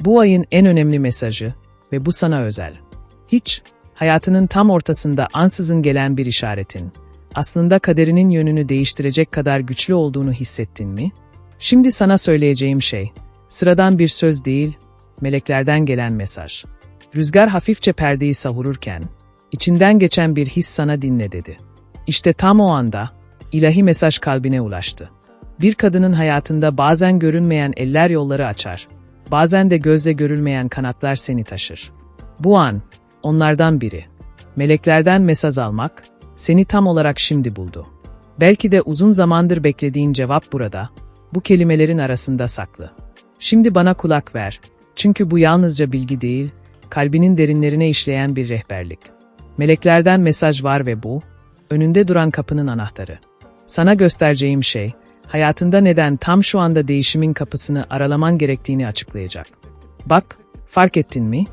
Bu ayın en önemli mesajı ve bu sana özel. Hiç, hayatının tam ortasında ansızın gelen bir işaretin, aslında kaderinin yönünü değiştirecek kadar güçlü olduğunu hissettin mi? Şimdi sana söyleyeceğim şey, sıradan bir söz değil, meleklerden gelen mesaj. Rüzgar hafifçe perdeyi savururken, içinden geçen bir his sana dinle dedi. İşte tam o anda, ilahi mesaj kalbine ulaştı. Bir kadının hayatında bazen görünmeyen eller yolları açar, bazen de gözle görülmeyen kanatlar seni taşır. Bu an, onlardan biri. Meleklerden mesaj almak, seni tam olarak şimdi buldu. Belki de uzun zamandır beklediğin cevap burada, bu kelimelerin arasında saklı. Şimdi bana kulak ver, çünkü bu yalnızca bilgi değil, kalbinin derinlerine işleyen bir rehberlik. Meleklerden mesaj var ve bu, önünde duran kapının anahtarı. Sana göstereceğim şey, hayatında neden tam şu anda değişimin kapısını aralaman gerektiğini açıklayacak. Bak, fark ettin mi?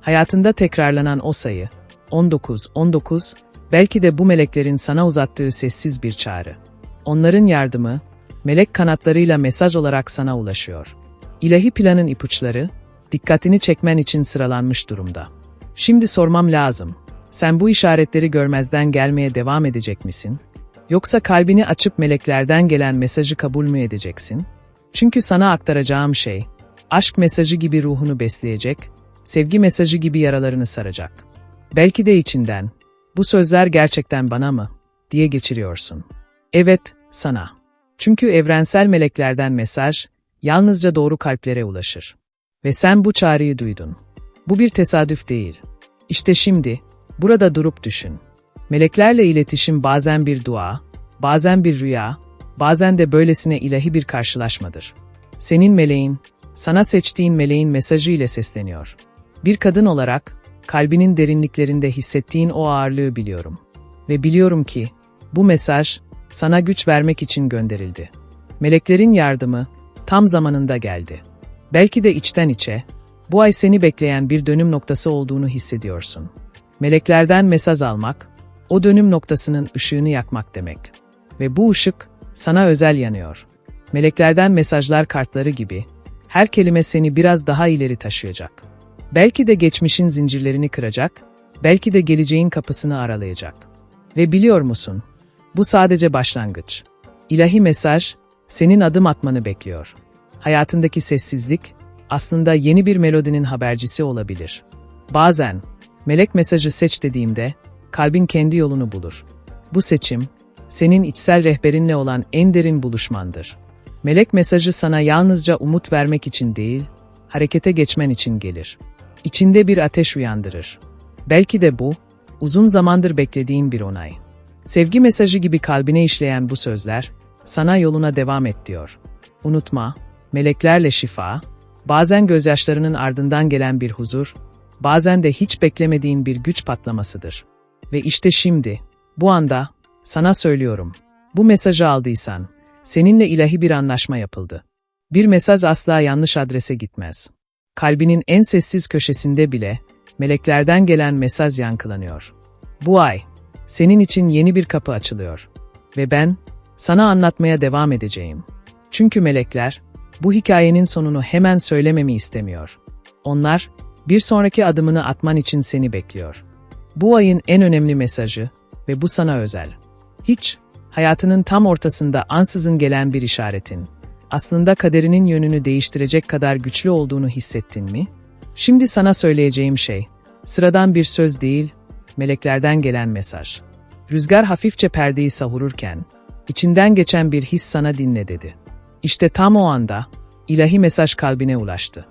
Hayatında tekrarlanan o sayı, 19, 19, belki de bu meleklerin sana uzattığı sessiz bir çağrı. Onların yardımı, melek kanatlarıyla mesaj olarak sana ulaşıyor. İlahi planın ipuçları, dikkatini çekmen için sıralanmış durumda. Şimdi sormam lazım. Sen bu işaretleri görmezden gelmeye devam edecek misin? Yoksa kalbini açıp meleklerden gelen mesajı kabul mü edeceksin? Çünkü sana aktaracağım şey, aşk mesajı gibi ruhunu besleyecek, sevgi mesajı gibi yaralarını saracak. Belki de içinden, bu sözler gerçekten bana mı, diye geçiriyorsun. Evet, sana. Çünkü evrensel meleklerden mesaj, yalnızca doğru kalplere ulaşır. Ve sen bu çağrıyı duydun. Bu bir tesadüf değil. İşte şimdi, burada durup düşün. Meleklerle iletişim bazen bir dua, bazen bir rüya, bazen de böylesine ilahi bir karşılaşmadır. Senin meleğin, sana seçtiğin meleğin mesajı ile sesleniyor. Bir kadın olarak, kalbinin derinliklerinde hissettiğin o ağırlığı biliyorum. Ve biliyorum ki, bu mesaj, sana güç vermek için gönderildi. Meleklerin yardımı, tam zamanında geldi. Belki de içten içe, bu ay seni bekleyen bir dönüm noktası olduğunu hissediyorsun. Meleklerden mesaj almak, o dönüm noktasının ışığını yakmak demek. Ve bu ışık, sana özel yanıyor. Meleklerden mesajlar kartları gibi, her kelime seni biraz daha ileri taşıyacak. Belki de geçmişin zincirlerini kıracak, belki de geleceğin kapısını aralayacak. Ve biliyor musun, bu sadece başlangıç. İlahi mesaj, senin adım atmanı bekliyor. Hayatındaki sessizlik, aslında yeni bir melodinin habercisi olabilir. Bazen, melek mesajı seç dediğimde, kalbin kendi yolunu bulur. Bu seçim, senin içsel rehberinle olan en derin buluşmandır. Melek mesajı sana yalnızca umut vermek için değil, harekete geçmen için gelir. İçinde bir ateş uyandırır. Belki de bu, uzun zamandır beklediğin bir onay. Sevgi mesajı gibi kalbine işleyen bu sözler, sana yoluna devam et diyor. Unutma, meleklerle şifa, bazen gözyaşlarının ardından gelen bir huzur, bazen de hiç beklemediğin bir güç patlamasıdır. Ve işte şimdi, bu anda, sana söylüyorum, bu mesajı aldıysan, seninle ilahi bir anlaşma yapıldı. Bir mesaj asla yanlış adrese gitmez. Kalbinin en sessiz köşesinde bile, meleklerden gelen mesaj yankılanıyor. Bu ay, senin için yeni bir kapı açılıyor. Ve ben, sana anlatmaya devam edeceğim. Çünkü melekler, bu hikayenin sonunu hemen söylememi istemiyor. Onlar, bir sonraki adımını atman için seni bekliyor. Bu ayın en önemli mesajı ve bu sana özel. Hiç, hayatının tam ortasında ansızın gelen bir işaretin, aslında kaderinin yönünü değiştirecek kadar güçlü olduğunu hissettin mi? Şimdi sana söyleyeceğim şey, sıradan bir söz değil, meleklerden gelen mesaj. Rüzgar hafifçe perdeyi savururken, içinden geçen bir his sana dinle dedi. İşte tam o anda, ilahi mesaj kalbine ulaştı.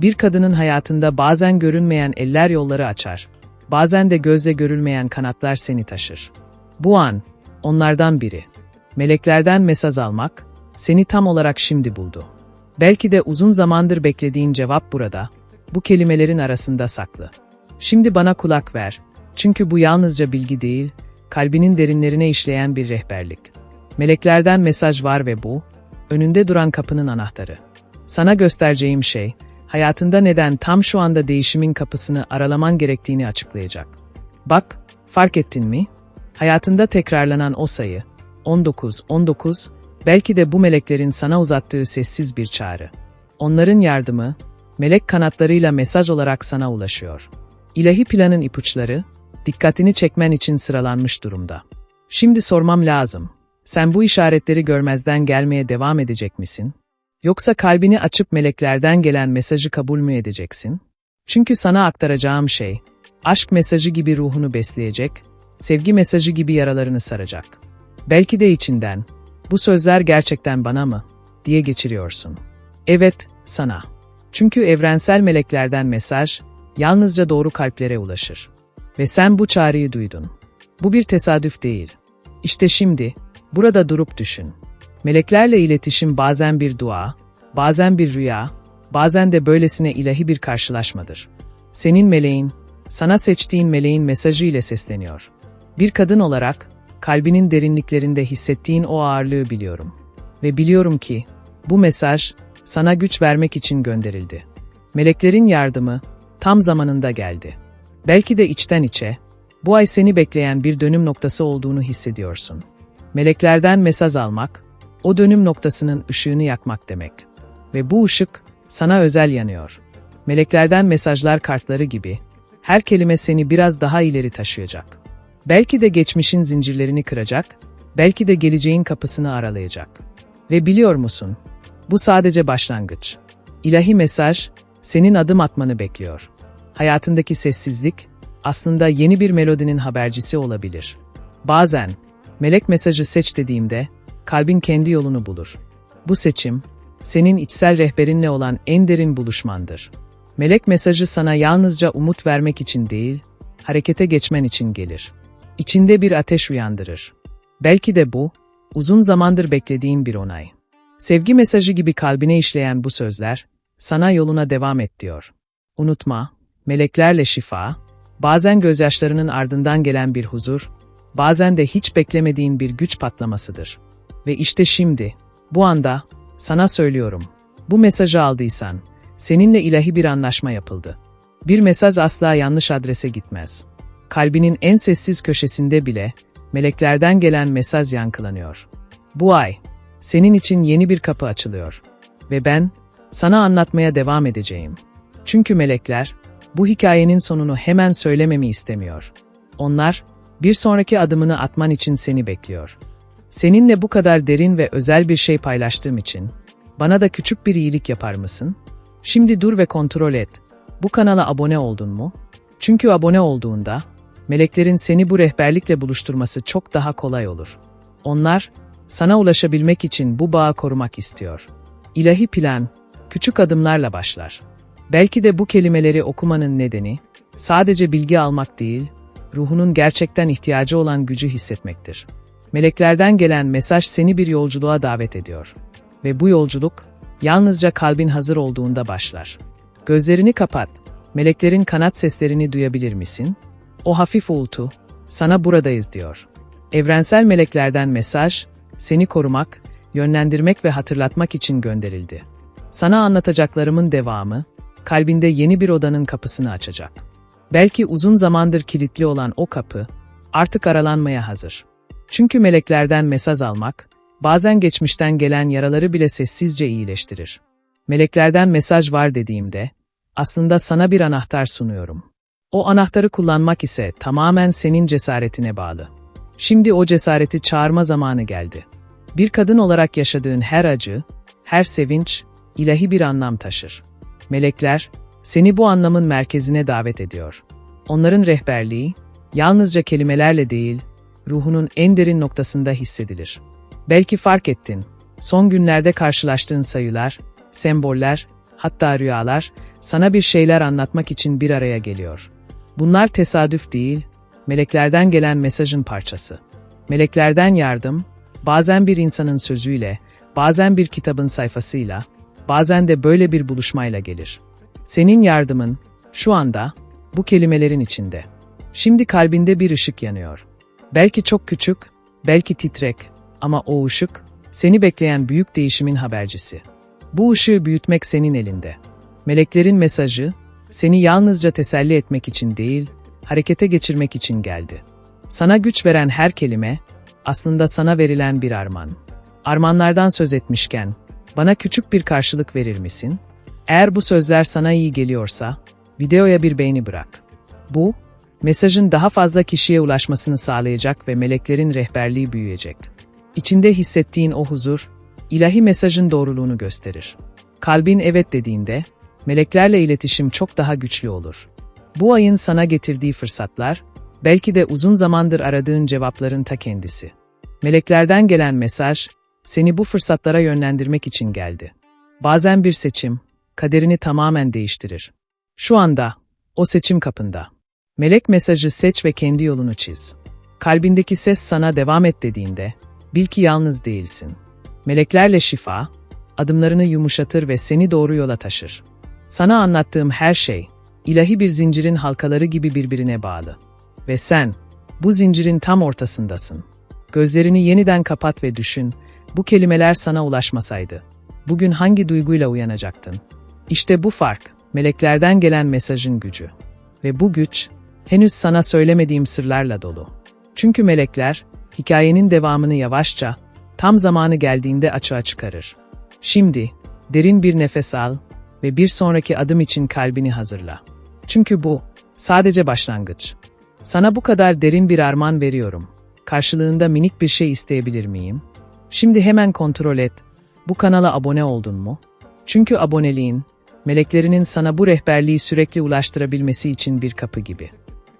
Bir kadının hayatında bazen görünmeyen eller yolları açar, bazen de gözle görülmeyen kanatlar seni taşır. Bu an, onlardan biri. Meleklerden mesaj almak, seni tam olarak şimdi buldu. Belki de uzun zamandır beklediğin cevap burada, bu kelimelerin arasında saklı. Şimdi bana kulak ver, çünkü bu yalnızca bilgi değil, kalbinin derinlerine işleyen bir rehberlik. Meleklerden mesaj var ve bu, önünde duran kapının anahtarı. Sana göstereceğim şey, hayatında neden tam şu anda değişimin kapısını aralaman gerektiğini açıklayacak. Bak, fark ettin mi? Hayatında tekrarlanan o sayı, 19, 19, belki de bu meleklerin sana uzattığı sessiz bir çağrı. Onların yardımı, melek kanatlarıyla mesaj olarak sana ulaşıyor. İlahi planın ipuçları, dikkatini çekmen için sıralanmış durumda. Şimdi sormam lazım. Sen bu işaretleri görmezden gelmeye devam edecek misin? Yoksa kalbini açıp meleklerden gelen mesajı kabul mü edeceksin? Çünkü sana aktaracağım şey, aşk mesajı gibi ruhunu besleyecek, sevgi mesajı gibi yaralarını saracak. Belki de içinden, bu sözler gerçekten bana mı, diye geçiriyorsun. Evet, sana. Çünkü evrensel meleklerden mesaj, yalnızca doğru kalplere ulaşır. Ve sen bu çağrıyı duydun. Bu bir tesadüf değil. İşte şimdi, burada durup düşün. Meleklerle iletişim bazen bir dua, bazen bir rüya, bazen de böylesine ilahi bir karşılaşmadır. Senin meleğin, sana seçtiğin meleğin mesajı ile sesleniyor. Bir kadın olarak, kalbinin derinliklerinde hissettiğin o ağırlığı biliyorum. Ve biliyorum ki, bu mesaj, sana güç vermek için gönderildi. Meleklerin yardımı, tam zamanında geldi. Belki de içten içe, bu ay seni bekleyen bir dönüm noktası olduğunu hissediyorsun. Meleklerden mesaj almak, o dönüm noktasının ışığını yakmak demek. Ve bu ışık sana özel yanıyor. Meleklerden mesajlar kartları gibi, her kelime seni biraz daha ileri taşıyacak. Belki de geçmişin zincirlerini kıracak, belki de geleceğin kapısını aralayacak. Ve biliyor musun? Bu sadece başlangıç. İlahi mesaj, senin adım atmanı bekliyor. Hayatındaki sessizlik, aslında yeni bir melodinin habercisi olabilir. Bazen, melek mesajı seç dediğimde, kalbin kendi yolunu bulur. Bu seçim, senin içsel rehberinle olan en derin buluşmandır. Melek mesajı sana yalnızca umut vermek için değil, harekete geçmen için gelir. İçinde bir ateş uyandırır. Belki de bu, uzun zamandır beklediğin bir onay. Sevgi mesajı gibi kalbine işleyen bu sözler, sana yoluna devam et diyor. Unutma, meleklerle şifa, bazen gözyaşlarının ardından gelen bir huzur, bazen de hiç beklemediğin bir güç patlamasıdır. Ve işte şimdi, bu anda, sana söylüyorum, bu mesajı aldıysan, seninle ilahi bir anlaşma yapıldı. Bir mesaj asla yanlış adrese gitmez. Kalbinin en sessiz köşesinde bile, meleklerden gelen mesaj yankılanıyor. Bu ay, senin için yeni bir kapı açılıyor. Ve ben, sana anlatmaya devam edeceğim. Çünkü melekler, bu hikayenin sonunu hemen söylememi istemiyor. Onlar, bir sonraki adımını atman için seni bekliyor. Seninle bu kadar derin ve özel bir şey paylaştığım için, bana da küçük bir iyilik yapar mısın? Şimdi dur ve kontrol et. Bu kanala abone oldun mu? Çünkü abone olduğunda, meleklerin seni bu rehberlikle buluşturması çok daha kolay olur. Onlar, sana ulaşabilmek için bu bağı korumak istiyor. İlahi plan, küçük adımlarla başlar. Belki de bu kelimeleri okumanın nedeni, sadece bilgi almak değil, ruhunun gerçekten ihtiyacı olan gücü hissetmektir. Meleklerden gelen mesaj seni bir yolculuğa davet ediyor. Ve bu yolculuk, yalnızca kalbin hazır olduğunda başlar. Gözlerini kapat, meleklerin kanat seslerini duyabilir misin? O hafif uğultu, sana buradayız diyor. Evrensel meleklerden mesaj, seni korumak, yönlendirmek ve hatırlatmak için gönderildi. Sana anlatacaklarımın devamı, kalbinde yeni bir odanın kapısını açacak. Belki uzun zamandır kilitli olan o kapı, artık aralanmaya hazır. Çünkü meleklerden mesaj almak, bazen geçmişten gelen yaraları bile sessizce iyileştirir. Meleklerden mesaj var dediğimde, aslında sana bir anahtar sunuyorum. O anahtarı kullanmak ise tamamen senin cesaretine bağlı. Şimdi o cesareti çağırma zamanı geldi. Bir kadın olarak yaşadığın her acı, her sevinç, ilahi bir anlam taşır. Melekler, seni bu anlamın merkezine davet ediyor. Onların rehberliği, yalnızca kelimelerle değil, ruhunun en derin noktasında hissedilir. Belki fark ettin, son günlerde karşılaştığın sayılar, semboller, hatta rüyalar, sana bir şeyler anlatmak için bir araya geliyor. Bunlar tesadüf değil, meleklerden gelen mesajın parçası. Meleklerden yardım, bazen bir insanın sözüyle, bazen bir kitabın sayfasıyla, bazen de böyle bir buluşmayla gelir. Senin yardımın, şu anda, bu kelimelerin içinde. Şimdi kalbinde bir ışık yanıyor. Belki çok küçük, belki titrek ama o ışık, seni bekleyen büyük değişimin habercisi. Bu ışığı büyütmek senin elinde. Meleklerin mesajı, seni yalnızca teselli etmek için değil, harekete geçirmek için geldi. Sana güç veren her kelime, aslında sana verilen bir armağan. Armağanlardan söz etmişken, bana küçük bir karşılık verir misin? Eğer bu sözler sana iyi geliyorsa, videoya bir beğeni bırak. Bu, mesajın daha fazla kişiye ulaşmasını sağlayacak ve meleklerin rehberliği büyüyecek. İçinde hissettiğin o huzur, ilahi mesajın doğruluğunu gösterir. Kalbin evet dediğinde, meleklerle iletişim çok daha güçlü olur. Bu ayın sana getirdiği fırsatlar, belki de uzun zamandır aradığın cevapların ta kendisi. Meleklerden gelen mesaj, seni bu fırsatlara yönlendirmek için geldi. Bazen bir seçim, kaderini tamamen değiştirir. Şu anda, o seçim kapında. Melek mesajı seç ve kendi yolunu çiz. Kalbindeki ses sana devam et dediğinde, bil ki yalnız değilsin. Meleklerle şifa, adımlarını yumuşatır ve seni doğru yola taşır. Sana anlattığım her şey, ilahi bir zincirin halkaları gibi birbirine bağlı. Ve sen, bu zincirin tam ortasındasın. Gözlerini yeniden kapat ve düşün, bu kelimeler sana ulaşmasaydı. Bugün hangi duyguyla uyanacaktın? İşte bu fark, meleklerden gelen mesajın gücü. Ve bu güç, henüz sana söylemediğim sırlarla dolu. Çünkü melekler, hikayenin devamını yavaşça, tam zamanı geldiğinde açığa çıkarır. Şimdi, derin bir nefes al ve bir sonraki adım için kalbini hazırla. Çünkü bu, sadece başlangıç. Sana bu kadar derin bir armağan veriyorum. Karşılığında minik bir şey isteyebilir miyim? Şimdi hemen kontrol et. Bu kanala abone oldun mu? Çünkü aboneliğin, meleklerinin sana bu rehberliği sürekli ulaştırabilmesi için bir kapı gibi.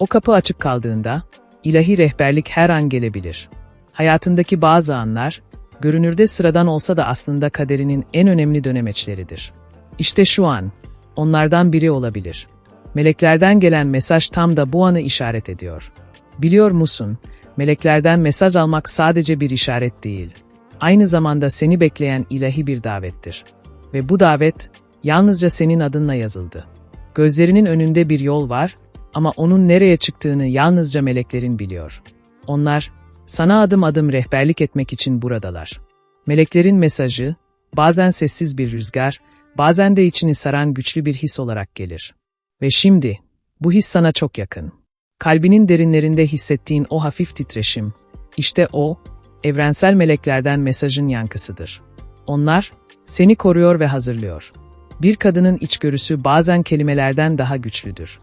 O kapı açık kaldığında, ilahi rehberlik her an gelebilir. Hayatındaki bazı anlar, görünürde sıradan olsa da aslında kaderinin en önemli dönemeçleridir. İşte şu an, onlardan biri olabilir. Meleklerden gelen mesaj tam da bu anı işaret ediyor. Biliyor musun, meleklerden mesaj almak sadece bir işaret değil. Aynı zamanda seni bekleyen ilahi bir davettir. Ve bu davet, yalnızca senin adınla yazıldı. Gözlerinin önünde bir yol var ama onun nereye çıktığını yalnızca meleklerin biliyor. Onlar, sana adım adım rehberlik etmek için buradalar. Meleklerin mesajı, bazen sessiz bir rüzgar, bazen de içini saran güçlü bir his olarak gelir. Ve şimdi, bu his sana çok yakın. Kalbinin derinlerinde hissettiğin o hafif titreşim, işte o, evrensel meleklerden mesajın yankısıdır. Onlar, seni koruyor ve hazırlıyor. Bir kadının içgörüsü bazen kelimelerden daha güçlüdür.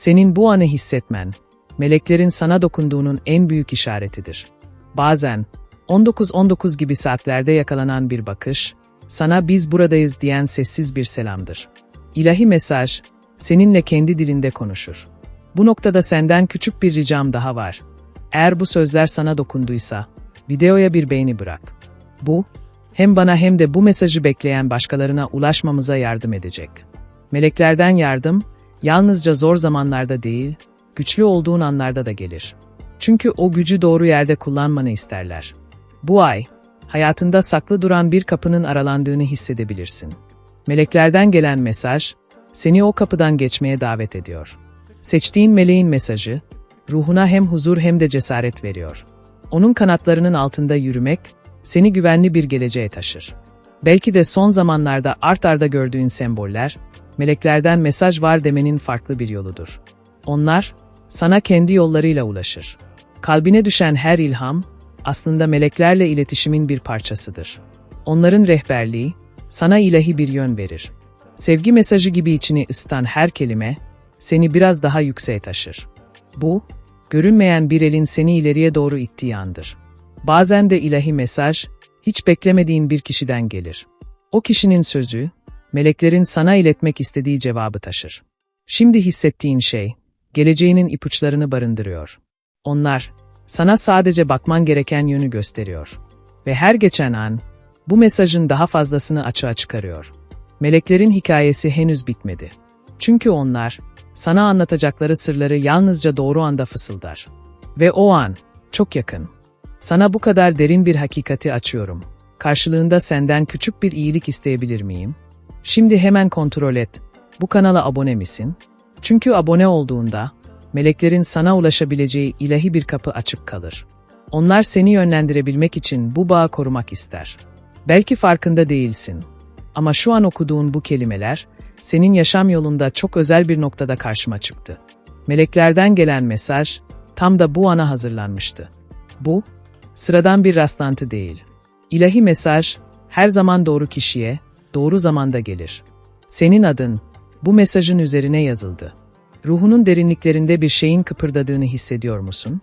Senin bu anı hissetmen, meleklerin sana dokunduğunun en büyük işaretidir. Bazen, 19-19 gibi saatlerde yakalanan bir bakış, sana biz buradayız diyen sessiz bir selamdır. İlahi mesaj, seninle kendi dilinde konuşur. Bu noktada senden küçük bir ricam daha var. Eğer bu sözler sana dokunduysa, videoya bir beğeni bırak. Bu, hem bana hem de bu mesajı bekleyen başkalarına ulaşmamıza yardım edecek. Meleklerden yardım, yalnızca zor zamanlarda değil, güçlü olduğun anlarda da gelir. Çünkü o gücü doğru yerde kullanmanı isterler. Bu ay, hayatında saklı duran bir kapının aralandığını hissedebilirsin. Meleklerden gelen mesaj, seni o kapıdan geçmeye davet ediyor. Seçtiğin meleğin mesajı, ruhuna hem huzur hem de cesaret veriyor. Onun kanatlarının altında yürümek, seni güvenli bir geleceğe taşır. Belki de son zamanlarda art arda gördüğün semboller, meleklerden mesaj var demenin farklı bir yoludur. Onlar, sana kendi yollarıyla ulaşır. Kalbine düşen her ilham, aslında meleklerle iletişimin bir parçasıdır. Onların rehberliği, sana ilahi bir yön verir. Sevgi mesajı gibi içini ısıtan her kelime, seni biraz daha yükseğe taşır. Bu, görünmeyen bir elin seni ileriye doğru ittiği andır. Bazen de ilahi mesaj, hiç beklemediğin bir kişiden gelir. O kişinin sözü, meleklerin sana iletmek istediği cevabı taşır. Şimdi hissettiğin şey, geleceğinin ipuçlarını barındırıyor. Onlar, sana sadece bakman gereken yönü gösteriyor. Ve her geçen an, bu mesajın daha fazlasını açığa çıkarıyor. Meleklerin hikayesi henüz bitmedi. Çünkü onlar, sana anlatacakları sırları yalnızca doğru anda fısıldar. Ve o an, çok yakın. Sana bu kadar derin bir hakikati açıyorum. Karşılığında senden küçük bir iyilik isteyebilir miyim? Şimdi hemen kontrol et. Bu kanala abone misin? Çünkü abone olduğunda, meleklerin sana ulaşabileceği ilahi bir kapı açık kalır. Onlar seni yönlendirebilmek için bu bağı korumak ister. Belki farkında değilsin. Ama şu an okuduğun bu kelimeler, senin yaşam yolunda çok özel bir noktada karşıma çıktı. Meleklerden gelen mesaj, tam da bu ana hazırlanmıştı. Bu, sıradan bir rastlantı değil. İlahi mesaj, her zaman doğru kişiye, doğru zamanda gelir. Senin adın bu mesajın üzerine yazıldı. Ruhunun derinliklerinde bir şeyin kıpırdadığını hissediyor musun?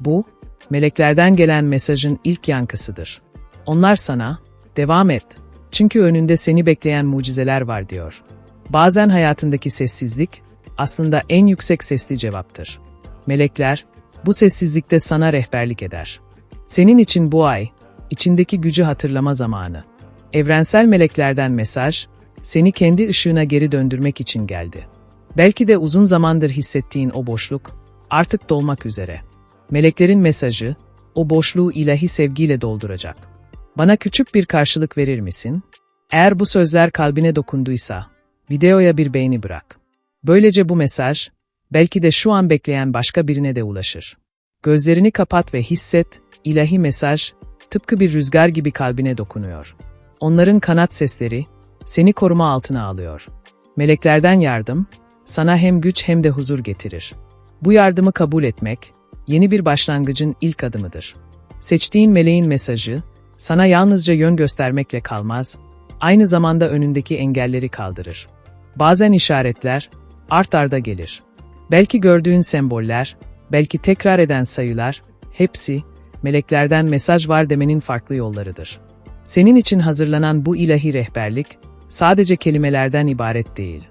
Bu, meleklerden gelen mesajın ilk yankısıdır. Onlar sana, devam et, çünkü önünde seni bekleyen mucizeler var diyor. Bazen hayatındaki sessizlik, aslında en yüksek sesli cevaptır. Melekler, bu sessizlikte sana rehberlik eder. Senin için bu ay, içindeki gücü hatırlama zamanı. Evrensel meleklerden mesaj, seni kendi ışığına geri döndürmek için geldi. Belki de uzun zamandır hissettiğin o boşluk, artık dolmak üzere. Meleklerin mesajı, o boşluğu ilahi sevgiyle dolduracak. Bana küçük bir karşılık verir misin? Eğer bu sözler kalbine dokunduysa, videoya bir beğeni bırak. Böylece bu mesaj, belki de şu an bekleyen başka birine de ulaşır. Gözlerini kapat ve hisset, ilahi mesaj, tıpkı bir rüzgar gibi kalbine dokunuyor. Onların kanat sesleri, seni koruma altına alıyor. Meleklerden yardım, sana hem güç hem de huzur getirir. Bu yardımı kabul etmek, yeni bir başlangıcın ilk adımıdır. Seçtiğin meleğin mesajı, sana yalnızca yön göstermekle kalmaz, aynı zamanda önündeki engelleri kaldırır. Bazen işaretler, art arda gelir. Belki gördüğün semboller, belki tekrar eden sayılar, hepsi, meleklerden mesaj var demenin farklı yollarıdır. Senin için hazırlanan bu ilahi rehberlik, sadece kelimelerden ibaret değil.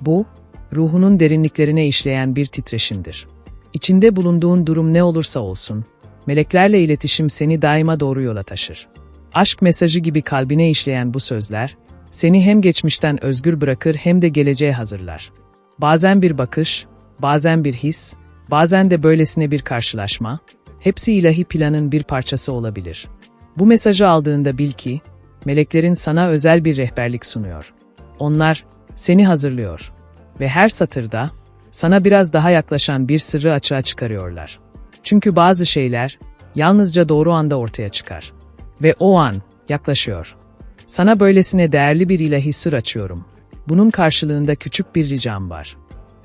Bu, ruhunun derinliklerine işleyen bir titreşimdir. İçinde bulunduğun durum ne olursa olsun, meleklerle iletişim seni daima doğru yola taşır. Aşk mesajı gibi kalbine işleyen bu sözler, seni hem geçmişten özgür bırakır hem de geleceğe hazırlar. Bazen bir bakış, bazen bir his, bazen de böylesine bir karşılaşma, hepsi ilahi planın bir parçası olabilir. Bu mesajı aldığında bil ki, meleklerin sana özel bir rehberlik sunuyor. Onlar, seni hazırlıyor. Ve her satırda, sana biraz daha yaklaşan bir sırrı açığa çıkarıyorlar. Çünkü bazı şeyler, yalnızca doğru anda ortaya çıkar. Ve o an, yaklaşıyor. Sana böylesine değerli bir ilahi sır açıyorum. Bunun karşılığında küçük bir ricam var.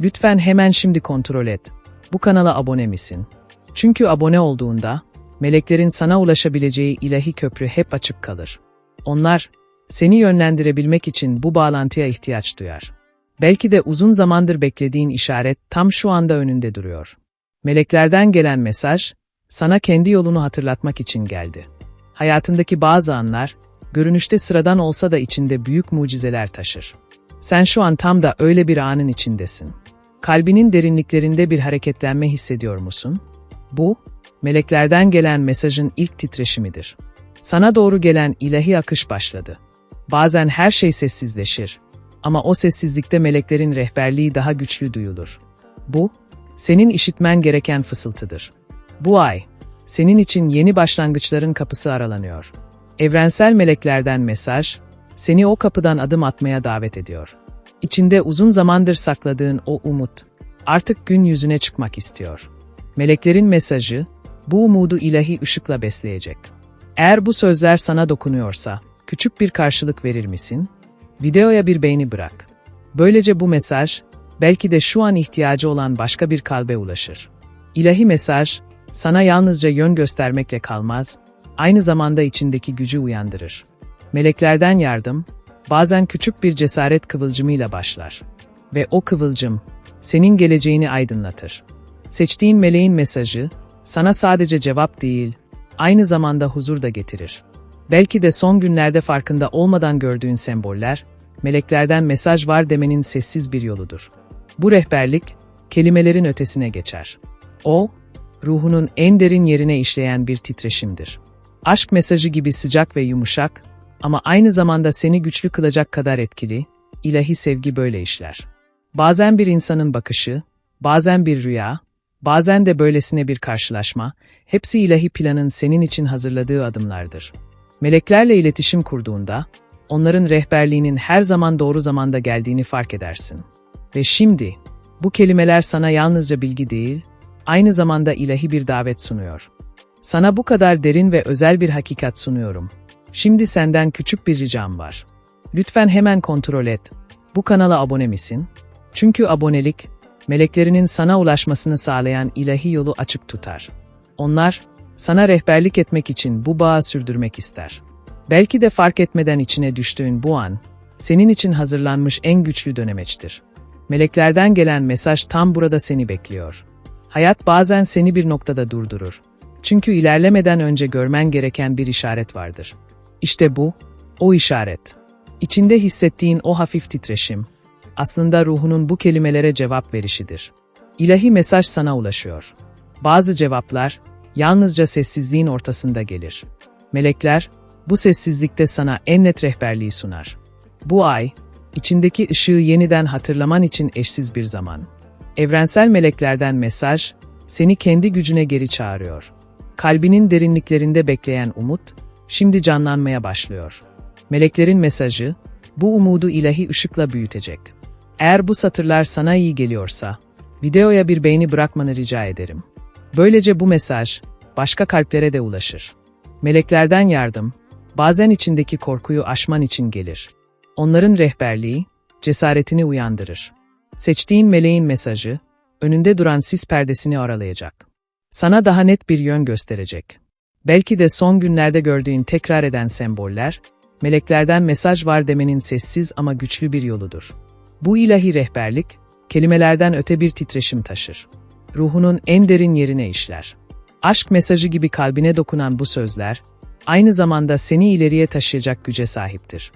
Lütfen hemen şimdi kontrol et. Bu kanala abone misin? Çünkü abone olduğunda, meleklerin sana ulaşabileceği ilahi köprü hep açık kalır. Onlar, seni yönlendirebilmek için bu bağlantıya ihtiyaç duyar. Belki de uzun zamandır beklediğin işaret tam şu anda önünde duruyor. Meleklerden gelen mesaj, sana kendi yolunu hatırlatmak için geldi. Hayatındaki bazı anlar, görünüşte sıradan olsa da içinde büyük mucizeler taşır. Sen şu an tam da öyle bir anın içindesin. Kalbinin derinliklerinde bir hareketlenme hissediyor musun? Bu, meleklerden gelen mesajın ilk titreşimidir. Sana doğru gelen ilahi akış başladı. Bazen her şey sessizleşir ama o sessizlikte meleklerin rehberliği daha güçlü duyulur. Bu, senin işitmen gereken fısıltıdır. Bu ay, senin için yeni başlangıçların kapısı aralanıyor. Evrensel meleklerden mesaj, seni o kapıdan adım atmaya davet ediyor. İçinde uzun zamandır sakladığın o umut, artık gün yüzüne çıkmak istiyor. Meleklerin mesajı, bu umudu ilahi ışıkla besleyecek. Eğer bu sözler sana dokunuyorsa, küçük bir karşılık verir misin? Videoya bir beğeni bırak. Böylece bu mesaj, belki de şu an ihtiyacı olan başka bir kalbe ulaşır. İlahi mesaj, sana yalnızca yön göstermekle kalmaz, aynı zamanda içindeki gücü uyandırır. Meleklerden yardım, bazen küçük bir cesaret kıvılcımıyla başlar. Ve o kıvılcım, senin geleceğini aydınlatır. Seçtiğin meleğin mesajı, sana sadece cevap değil, aynı zamanda huzur da getirir. Belki de son günlerde farkında olmadan gördüğün semboller, meleklerden mesaj var demenin sessiz bir yoludur. Bu rehberlik, kelimelerin ötesine geçer. O, ruhunun en derin yerine işleyen bir titreşimdir. Aşk mesajı gibi sıcak ve yumuşak ama aynı zamanda seni güçlü kılacak kadar etkili, ilahi sevgi böyle işler. Bazen bir insanın bakışı, bazen bir rüya, bazen de böylesine bir karşılaşma, hepsi ilahi planın senin için hazırladığı adımlardır. Meleklerle iletişim kurduğunda, onların rehberliğinin her zaman doğru zamanda geldiğini fark edersin. Ve şimdi, bu kelimeler sana yalnızca bilgi değil, aynı zamanda ilahi bir davet sunuyor. Sana bu kadar derin ve özel bir hakikat sunuyorum. Şimdi senden küçük bir ricam var. Lütfen hemen kontrol et. Bu kanala abone misin? Çünkü abonelik, meleklerinin sana ulaşmasını sağlayan ilahi yolu açık tutar. Onlar, sana rehberlik etmek için bu bağı sürdürmek ister. Belki de fark etmeden içine düştüğün bu an, senin için hazırlanmış en güçlü dönemeçtir. Meleklerden gelen mesaj tam burada seni bekliyor. Hayat bazen seni bir noktada durdurur. Çünkü ilerlemeden önce görmen gereken bir işaret vardır. İşte bu, o işaret. İçinde hissettiğin o hafif titreşim, aslında ruhunun bu kelimelere cevap verişidir. İlahi mesaj sana ulaşıyor. Bazı cevaplar yalnızca sessizliğin ortasında gelir. Melekler bu sessizlikte sana en net rehberliği sunar. Bu ay, içindeki ışığı yeniden hatırlaman için eşsiz bir zaman. Evrensel meleklerden mesaj, seni kendi gücüne geri çağırıyor. Kalbinin derinliklerinde bekleyen umut, şimdi canlanmaya başlıyor. Meleklerin mesajı, bu umudu ilahi ışıkla büyütecek. Eğer bu satırlar sana iyi geliyorsa, videoya bir beğeni bırakmanı rica ederim. Böylece bu mesaj, başka kalplere de ulaşır. Meleklerden yardım, bazen içindeki korkuyu aşman için gelir. Onların rehberliği, cesaretini uyandırır. Seçtiğin meleğin mesajı, önünde duran sis perdesini aralayacak. Sana daha net bir yön gösterecek. Belki de son günlerde gördüğün tekrar eden semboller, meleklerden mesaj var demenin sessiz ama güçlü bir yoludur. Bu ilahi rehberlik, kelimelerden öte bir titreşim taşır. Ruhunun en derin yerine işler. Aşk mesajı gibi kalbine dokunan bu sözler, aynı zamanda seni ileriye taşıyacak güce sahiptir.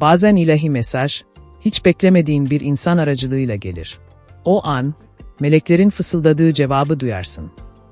Bazen ilahi mesaj, hiç beklemediğin bir insan aracılığıyla gelir. O an, meleklerin fısıldadığı cevabı duyarsın.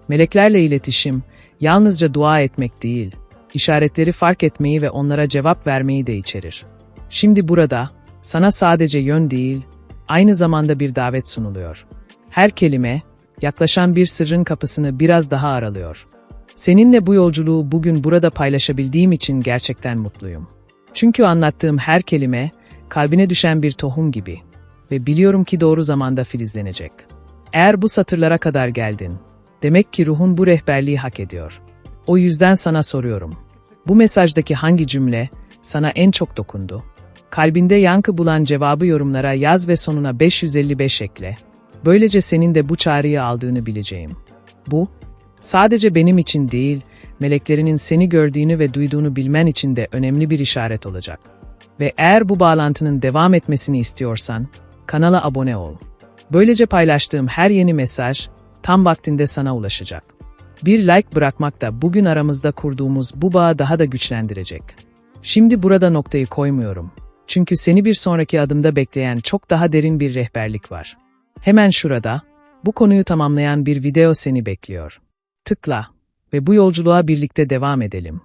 Meleklerle iletişim, yalnızca dua etmek değil, işaretleri fark etmeyi ve onlara cevap vermeyi de içerir. Şimdi burada, sana sadece yön değil, aynı zamanda bir davet sunuluyor. Her kelime, yaklaşan bir sırrın kapısını biraz daha aralıyor. Seninle bu yolculuğu bugün burada paylaşabildiğim için gerçekten mutluyum. Çünkü anlattığım her kelime, kalbine düşen bir tohum gibi ve biliyorum ki doğru zamanda filizlenecek. Eğer bu satırlara kadar geldin, demek ki ruhun bu rehberliği hak ediyor. O yüzden sana soruyorum. Bu mesajdaki hangi cümle sana en çok dokundu? Kalbinde yankı bulan cevabı yorumlara yaz ve sonuna 555 ekle. Böylece senin de bu çağrıyı aldığını bileceğim. Bu, sadece benim için değil, meleklerinin seni gördüğünü ve duyduğunu bilmen için de önemli bir işaret olacak. Ve eğer bu bağlantının devam etmesini istiyorsan, kanala abone ol. Böylece paylaştığım her yeni mesaj tam vaktinde sana ulaşacak. Bir like bırakmak da bugün aramızda kurduğumuz bu bağı daha da güçlendirecek. Şimdi burada noktayı koymuyorum. Çünkü seni bir sonraki adımda bekleyen çok daha derin bir rehberlik var. Hemen şurada, bu konuyu tamamlayan bir video seni bekliyor. Tıkla ve bu yolculuğa birlikte devam edelim.